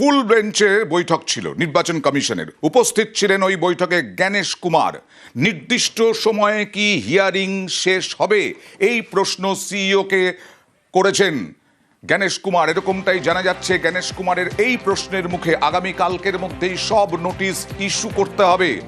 ফুল বেঞ্চে বৈঠক ছিল নির্বাচন কমিশনের। উপস্থিত ছিলেন ওই বৈঠকে জ্ঞানেশ কুমার। নির্দিষ্ট সময়ে কি হিয়ারিং শেষ হবে? এই প্রশ্ন সিইওকে করেছেন। জ্ঞানেশ কুমার, এরকমটাই জানা যাচ্ছে। জ্ঞানেশ কুমারের এই প্রশ্নের মুখে আগামী কালকের মধ্যেই সব নোটিশ ইস্যু করতে হবে।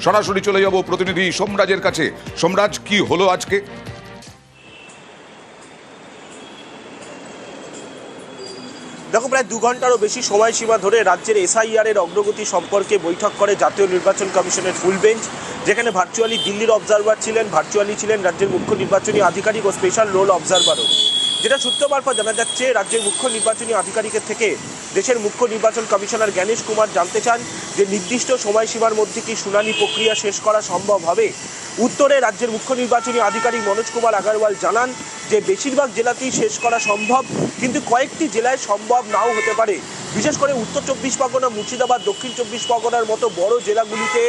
সরাসরি চলে যাব প্রতিনিধি সোমরাজের কাছে। সোমরাজ, কি হলো আজকে? দেখো প্রায় দু ঘন্টারও বেশি সময়সীমা ধরে রাজ্যের এসআইআর এর অগ্রগতি সম্পর্কে বৈঠক করে জাতীয় নির্বাচন কমিশনের ফুল বেঞ্চ, যেখানে ভার্চুয়ালি দিল্লির অবজারভার ছিলেন, ভার্চুয়ালি ছিলেন রাজ্যের মুখ্য নির্বাচনী আধিকারিক ও স্পেশাল রোল অবজারভারও যেটা সূত্র মারফত জানা যাচ্ছে, রাজ্যের মুখ্য নির্বাচনী আধিকারিকের থেকে দেশের মুখ্য নির্বাচন কমিশনার জ্ঞানেশ কুমার জানতে চান যে নির্দিষ্ট সময়সীমার মধ্যে কি শুনানি প্রক্রিয়া শেষ করা সম্ভব হবে। উত্তরে রাজ্যের মুখ্য নির্বাচনী আধিকারিক মনোজ কুমার আগারওয়াল জানান যে, বেশিরভাগ জেলাতেই শেষ করা সম্ভব, কিন্তু কয়েকটি জেলায় সম্ভব নাও হতে পারে। বিশেষ করে উত্তর চব্বিশ পরগনা, মুর্শিদাবাদ, দক্ষিণ চব্বিশ পরগনার মতো বড় জেলাগুলিতে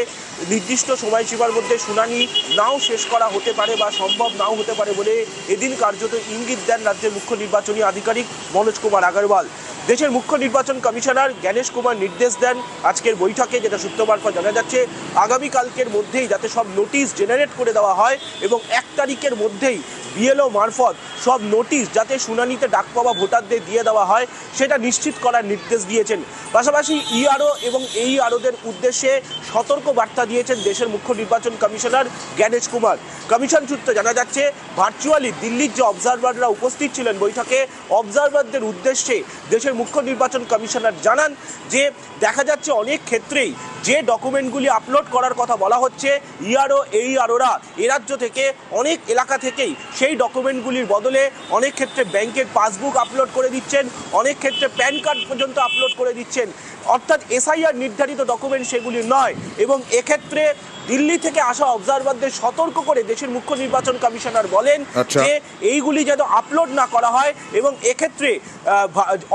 নির্দিষ্ট সময়সীমার মধ্যে শুনানি নাও শেষ করা হতে পারে বা সম্ভব নাও হতে পারে বলে এদিন কার্যত ইঙ্গিত দেন রাজ্যের মুখ্য নির্বাচনী আধিকারিক মনোজ কুমার আগারওয়াল। দেশের মুখ্য নির্বাচন কমিশনার জ্ঞানেশ কুমার নির্দেশ দেন আজকের বৈঠকে, যেটা সূত্র পর জানা যাচ্ছে, আগামীকালকের মধ্যেই যাতে সব নোটিশ জেনারেট করে দেওয়া হয় এবং এক তারিখের মধ্যেই বিএলও মারফত সব নোটিশ যাতে শুনানিতে ডাক পাওয়া ভোটারদের দিয়ে দেওয়া হয়, সেটা নিশ্চিত করার নির্দেশ দিয়েছেন। পাশাপাশি ইআরও এবং এই আরোদের উদ্দেশ্যে সতর্ক বার্তা দিয়েছেন দেশের মুখ্য নির্বাচন কমিশনার জ্ঞানেশ কুমার। কমিশন সূত্রে জানা যাচ্ছে, ভার্চুয়ালি দিল্লির যে অবজারভাররা উপস্থিত ছিলেন বৈঠকে, অবজারভারদের উদ্দেশ্যে দেশের মুখ্য নির্বাচন কমিশনার জানান যে, দেখা যাচ্ছে অনেক ক্ষেত্রেই যে ডকুমেন্টগুলি আপলোড করার কথা বলা হচ্ছে, ইআরও এই আরোরা এ রাজ্য থেকে, অনেক এলাকা থেকেই সেই ডকুমেন্টগুলির বদলে অনেক ক্ষেত্রে ব্যাংকের পাসবুক আপলোড করে দিচ্ছেন, অনেক ক্ষেত্রে প্যান কার্ড পর্যন্ত আপলোড করে দিচ্ছেন। অর্থাৎ এসআইআর নির্ধারিত ডকুমেন্ট সেগুলি নয় এবং এক্ষেত্রে দিল্লি থেকে আসা অবজারভারদের সতর্ক করে দেশের মুখ্য নির্বাচন কমিশনার বলেন আচ্ছা। যে এইগুলি যেন আপলোড না করা হয় এবং এক্ষেত্রে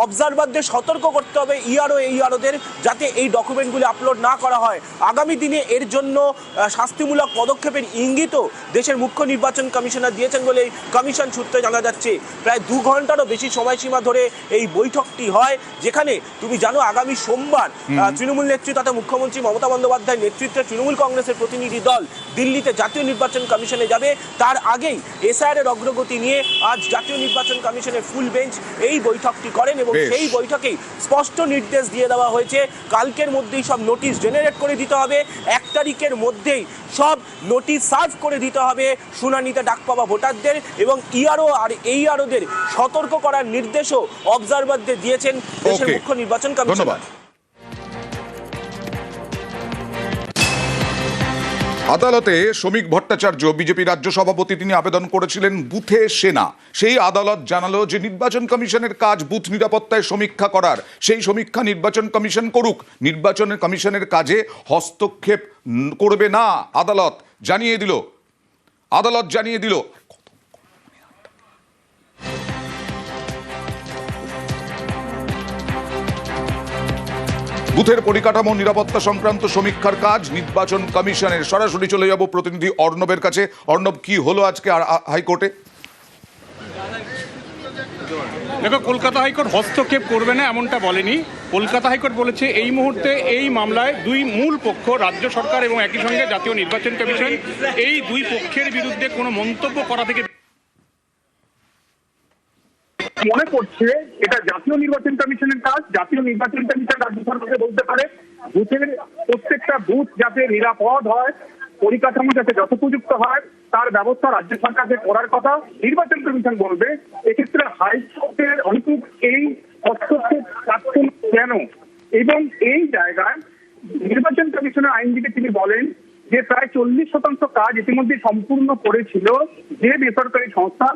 অবজারভারদের সতর্ক করতে হবে ইআরও এইআরওদের যাতে এই ডকুমেন্টগুলি আপলোড না করা হয় আগামী দিনে এর জন্য শাস্তিমূলক পদক্ষেপের ইঙ্গিতও দেশের মুখ্য নির্বাচন কমিশনার দিয়েছেন বলে কমিশন সূত্রে জানা যাচ্ছে প্রায় দু ঘন্টারও বেশি সময়সীমা ধরে এই বৈঠকটি হয় যেখানে তুমি জানো আগামী সোমবার তৃণমূল নেত্রী তথা মুখ্যমন্ত্রী মমতা বন্দ্যোপাধ্যায় নেতৃত্বে তৃণমূল কংগ্রেসের প্রতিনিধি দল দিল্লিতে জাতীয় নির্বাচন কমিশনে যাবে। তার আগেই এসআইআর এর অগ্রগতি নিয়ে আজ জাতীয় নির্বাচন কমিশনের ফুল বেঞ্চ এই বৈঠকটি করেন এবং সেই বৈঠকেই স্পষ্ট নির্দেশ দিয়ে দেওয়া হয়েছে কালকের মধ্যেই সব নোটিশ জেনারেট করে দিতে হবে। এক তারিখের মধ্যেই সব নোটিশ সার্ভ করে দিতে হবে শুনানিতে ডাক পাওয়া ভোটারদের এবং ইআরও আর এই আরোদের সতর্ক করার নির্দেশও অবজারভারদের দিয়েছেন দেশের মুখ্য নির্বাচন কমিশনার। আদালতে শ্রমিক ভট্টাচার্য, বিজেপি রাজ্য সভাপতি তিনি আবেদন করেছিলেন বুথে সেনা। সেই আদালত জানালো যে নির্বাচন কমিশনের কাজ বুথ নিরাপত্তায় সমীক্ষা করার। সেই সমীক্ষা নির্বাচন কমিশন করুক। নির্বাচন কমিশনের কাজে হস্তক্ষেপ করবে না আদালত, জানিয়ে দিল। আদালত জানিয়ে দিল বুথের পরিকাঠামো নিরাপত্তা সংক্রান্ত সমীক্ষার কাজ, নির্বাচন কমিশনের সরাসরি চলে যাব প্রতিনিধি অর্ণবের কাছে। অর্ণব, কি হলো আজকে হাইকোর্টে? দেখো, কলকাতা হাইকোর্ট হস্তক্ষেপ করবে না এমনটা বলেনি। কলকাতা হাইকোর্ট বলেছে, এই মুহূর্তে এই মামলায় দুই মূল পক্ষ, রাজ্য সরকার এবং একই সঙ্গে জাতীয় নির্বাচন কমিশন, এই দুই পক্ষের বিরুদ্ধে কোনো মন্তব্য করা থেকে মনে করছে এটা জাতীয় নির্বাচন কমিশনের কাজ, জাতীয় নির্বাচন কমিশন রাজ্য সরকারকে বলতে পারে, বুথের প্রত্যেকটা বুথ যাতে নিরাপদ হয়, পরিকাঠামো যাতে যথোপযুক্ত হয়, তার ব্যবস্থা রাজ্য সরকারকে করার কথা নির্বাচন কমিশন বলবে। এক্ষেত্রে হাইকোর্টের অনুকূল এই হস্তক্ষেপ প্রার্থনা কেন? এবং এই জায়গায় নির্বাচন কমিশনের আইনজীবী তিনি বলেন যে প্রায় চল্লিশ শতাংশ কাজ ইতিমধ্যে সম্পূর্ণ করেছিল যে বেসরকারি সংস্থা,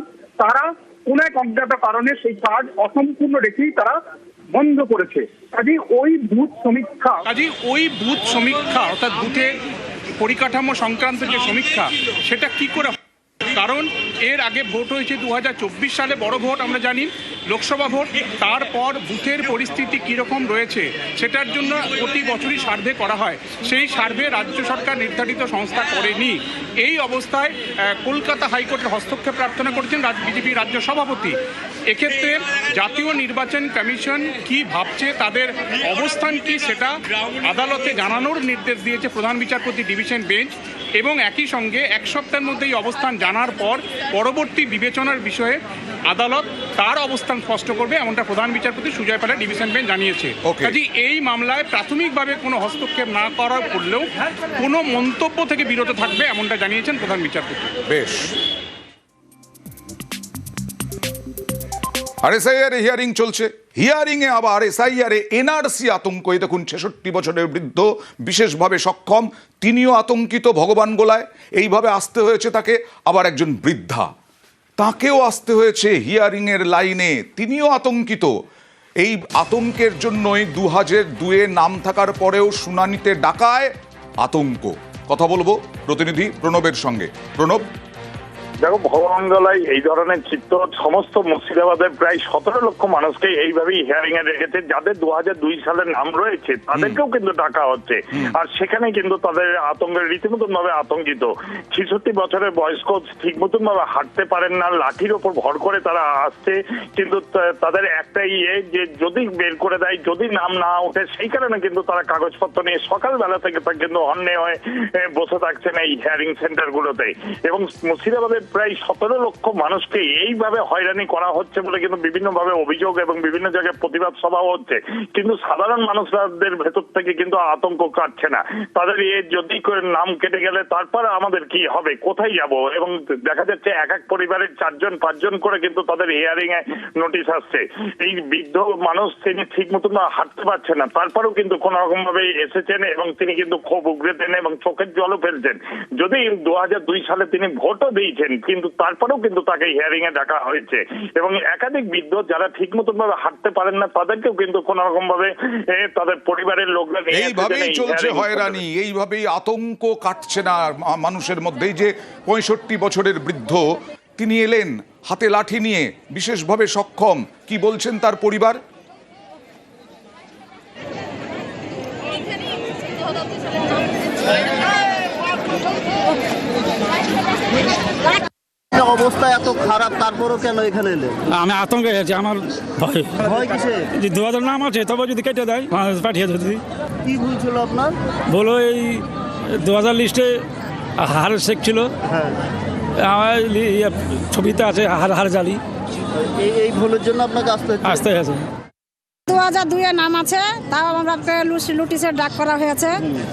তারা কোন এক অজ্ঞাত কারণে সেই কাজ অসম্পূর্ণ রেখেই তারা বন্ধ করেছে। কাজে, ওই বুথ সমীক্ষা কাজে, ওই বুথ সমীক্ষা, অর্থাৎ বুথের পরিকাঠামো সংক্রান্ত যে সমীক্ষা, সেটা কি করে কারণ এর আগে ভোট হয়েছে দু হাজার চব্বিশ সালে, বড় ভোট আমরা জানি, লোকসভা ভোট। তারপর বুথের পরিস্থিতি কীরকম রয়েছে, সেটার জন্য প্রতি বছরই সার্ভে করা হয়। সেই সার্ভে রাজ্য সরকার নির্ধারিত সংস্থা করেনি। এই অবস্থায় কলকাতা হাইকোর্টের হস্তক্ষেপ প্রার্থনা করেছেন বিজেপি রাজ্য সভাপতি। এক্ষেত্রে জাতীয় নির্বাচন কমিশন কি ভাবছে, তাদের অবস্থান কি, সেটা আদালতে জানানোর নির্দেশ দিয়েছে প্রধান বিচারপতি ডিভিশন বেঞ্চ। এবং একই সঙ্গে এক সপ্তাহের মধ্যে এই অবস্থান জানার পর পরবর্তী বিবেচনার বিষয়ে আদালত তার অবস্থান স্পষ্ট করবে এমনটা প্রধান বিচারপতি সুজয় পালা ডিভিশন বেঞ্চ জানিয়েছে. কাজে এই মামলায় প্রাথমিকভাবে কোনো হস্তক্ষেপ না করার করলেও কোনো মন্তব্য থেকে বিরত থাকবে এমনটা জানিয়েছেন প্রধান বিচারপতি। বেশ। আর এসআইআর হিয়ারিং চলছে। হিয়ারিং এ আবার এসআইআর এ এনআরসি আতঙ্ক। এই দেখুন, ছেষট্টি বছরের বৃদ্ধ, বিশেষভাবে সক্ষম, তিনিও আতঙ্কিত ভগবান গোলায়। এইভাবে আসতে হয়েছে তাকে। আবার একজন বৃদ্ধা, তাকেও আসতে হয়েছে হিয়ারিং এর লাইনে। তিনিও আতঙ্কিত। এই আতঙ্কের জন্যই দু হাজার দুয়ে নাম থাকার পরেও শুনানিতে ডাকায় আতঙ্ক। কথা বলব প্রতিনিধি প্রণবের সঙ্গে। প্রণব দেখো ভগবানগলায় এই ধরনের চিত্র সমস্ত মুর্শিদাবাদের প্রায় সতেরো লক্ষ মানুষকে এইভাবেই হিয়ারিং এ রেখেছে। যাদের দু হাজার দুই সালের নাম রয়েছে তাদেরকেও কিন্তু ডাকা হচ্ছে। আর সেখানে কিন্তু তাদের আতঙ্কের রীতিমতন ভাবে আতঙ্কিত। ছেষট্টি বছরের বয়স্ক ঠিক মতন ভাবে হাঁটতে পারেন না লাঠির ওপর ভর করে তারা আসছে। কিন্তু তাদের একটাই ইয়ে যে যদি বের করে দেয় যদি নাম না ওঠে সেই কারণে কিন্তু তারা কাগজপত্র নিয়ে সকালবেলা থেকে কিন্তু অন্যায় হয়ে বসে থাকছেন এই হিয়ারিং সেন্টার গুলোতে। এবং মুর্শিদাবাদের প্রায় সতেরো লক্ষ মানুষকে এইভাবে হয়রানি করা হচ্ছে বলে কিন্তু বিভিন্ন ভাবে অভিযোগ এবং বিভিন্ন জায়গায় প্রতিবাদ সভাও হচ্ছে। কিন্তু সাধারণ মানুষদের ভেতর থেকে কিন্তু আতঙ্ক কাটছে না। তাদের এ যদি নাম কেটে গেলে তারপর আমাদের কি হবে? কোথায় যাব? এবং দেখা যাচ্ছে এক এক পরিবারের চারজন, পাঁচজন করে কিন্তু তাদের হিয়ারিং এ নোটিশ আসছে। এই বৃদ্ধ মানুষ তিনি ঠিক মতন হাঁটতে পারছে না। তারপরেও কিন্তু কোন রকম ভাবে এসেছেন এবং তিনি কিন্তু ক্ষোভ উগড়েছেন এবং চোখের জলও ফেলছেন। যদি দু সালে তিনি ভোটও দিয়েছেন কিন্তু তারপরেও কিন্তু তাকে হিয়ারিং এ ডাকা হয়েছে। এবং একাধিক বৃদ্ধ যারা ঠিক মতন ভাবে হাঁটতে পারেন না তাদেরকেও কিন্তু কোন রকম ভাবে তাদের পরিবারের লোকরা এইভাবেই চলছে হয়রানি এইভাবেই আতঙ্ক কাটছে না মানুষের মধ্যেই যে পঁয়ষট্টি বছরের বৃদ্ধ তিনি এলেন হাতে লাঠি নিয়ে বিশেষভাবে সক্ষম। কি বলছেন তার পরিবার? অবস্থা এত খারাপ? তারপরও কেন এখানে এলে? আমি আতঙ্কে আছি আমার ভয়। ভয় কিসে? যে দু হাজার নাম আছে তবে যদি কেটে দেয় পাঠিয়ে যদি কি ভুল ছিল আপনার? বলো এই দু হাজার লিস্টে হার শেখ ছিল। হ্যাঁ। আমার ইয়ে ছবিতে আছে হার হার জালি। এই এই ভুলের জন্য আপনাকে আসতে আসতে আছে দু হাজার দুইয়ে নাম আছে তাও আমাকে লুটিসের ডাক করা হয়েছে।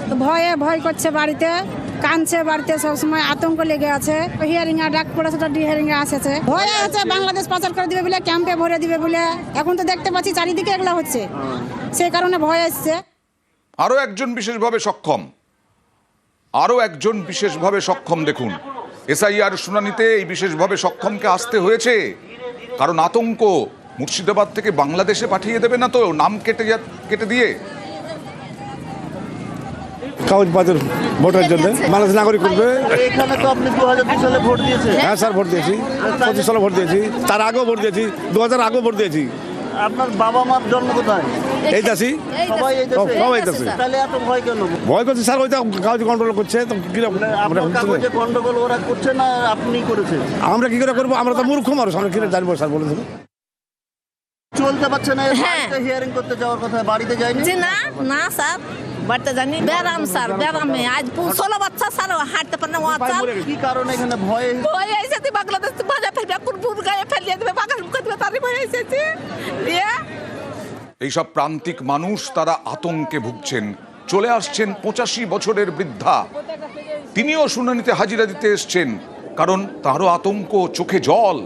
তো ভয়ে ভয় করছে বাড়িতে। কানছে বাড়িতে সবসময় আতঙ্ক লেগে আছে। হিয়ারিং এ ডাক পড়েছে তো ডিহিয়ারিং এ আসেছে। ভয়ে আছে বাংলাদেশ পাচার করে দিবে বলে ক্যাম্পে ভরে দিবে বলে। এখন তো দেখতে পাচ্ছি চারিদিকে এগুলা হচ্ছে। সেই কারণে ভয় আসছে। আরও একজন বিশেষভাবে সক্ষম। আরও একজন বিশেষভাবে সক্ষম দেখুন। এসআইআর শুনানিতে এই বিশেষভাবে সক্ষমকে আসতে হয়েছে। কারণ আতঙ্ক মুর্শিদাবাদ থেকে বাংলাদেশে পাঠিয়ে দেবে না তো নাম কেটে কেটে দিয়ে। কাগজপত্র ভোটের জন্য। বাংলাদেশ নাগরিক করবে। এখানে তো আপনি দু হাজার দুই সালে ভোট দিয়েছেন। হ্যাঁ স্যার ভোট দিয়েছি। পঁচিশ সালে ভোট দিয়েছি। তার আগেও ভোট দিয়েছি। দু হাজার আগেও ভোট দিয়েছি। আপনার বাবা মার জন্ম কোথায়? এই চাষি সবাই এই দেশে? সবাই এই তাহলে এত ভয় কেন? ভয় করছি স্যার ওই তো কাগজ কন্ট্রোল করছে। তো কীরকম আপনার কাগজে গন্ডগোল ওরা করছে না আপনি করেছেন? আমরা কি করে করব? আমরা তো মূর্খ মানুষ আমরা কি করে জানব স্যার বলে দেবো চলতে পারছে না হ্যাঁ। হিয়ারিং করতে যাওয়ার কথা বাড়িতে যায়নি? না না স্যার। বাড়তে জানি ব্যারাম স্যার ব্যারামে আজ ষোলো বাচ্চা স্যার হাঁটতে পারে না ও চাল কি কারণে এখানে ভয় ভয় এসেছি বাংলাদেশ ভাজা ফেলবে কুরপুর গায়ে ফেলিয়ে দেবে বাগান করে দেবে তারই ভয় এসেছি দিয়ে এইসব প্রান্তিক মানুষ তারা আতঙ্কে ভুগছেন। চলে আসছেন পঁচাশি বছরের বৃদ্ধা। তিনিও শুনানিতে হাজিরা দিতে এসছেন কারণ তারও আতঙ্ক চোখে জল।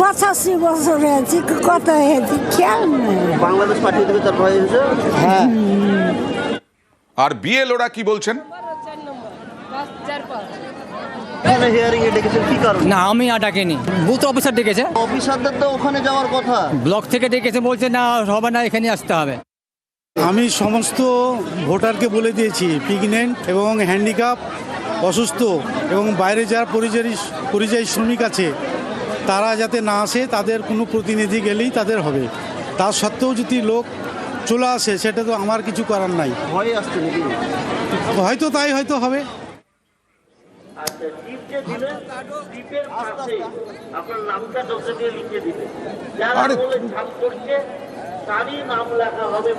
পঁচাশি বছর হয়েছে কত হয়েছে? খেয়াল নেই বাংলাদেশ পাঠিয়ে দেবে তার ভয় হ্যাঁ। আর বিএলওরা কি বলছেন? কি কারণে? না আমি আর ডাকিনি। বুথ অফিসার ডেকেছে। অফিসারদের তো ওখানে যাওয়ার কথা। ব্লক থেকে ডেকেছে বলছে না হবে না এখানে আসতে হবে। আমি সমস্ত ভোটারকে বলে দিয়েছি প্রেগনেন্ট এবং হ্যান্ডিক্যাপ অসুস্থ এবং বাইরে যারা পরিযায়ী পরিযায়ী শ্রমিক আছে তারা যাতে না আসে তাদের কোনো প্রতিনিধি গেলেই তাদের হবে। তা সত্ত্বেও যদি লোক চলে আসে সেটা তো আমার কিছু করার নাই। হয়তো তাই হয়তো হবে। আরে নাম লেখা হবে।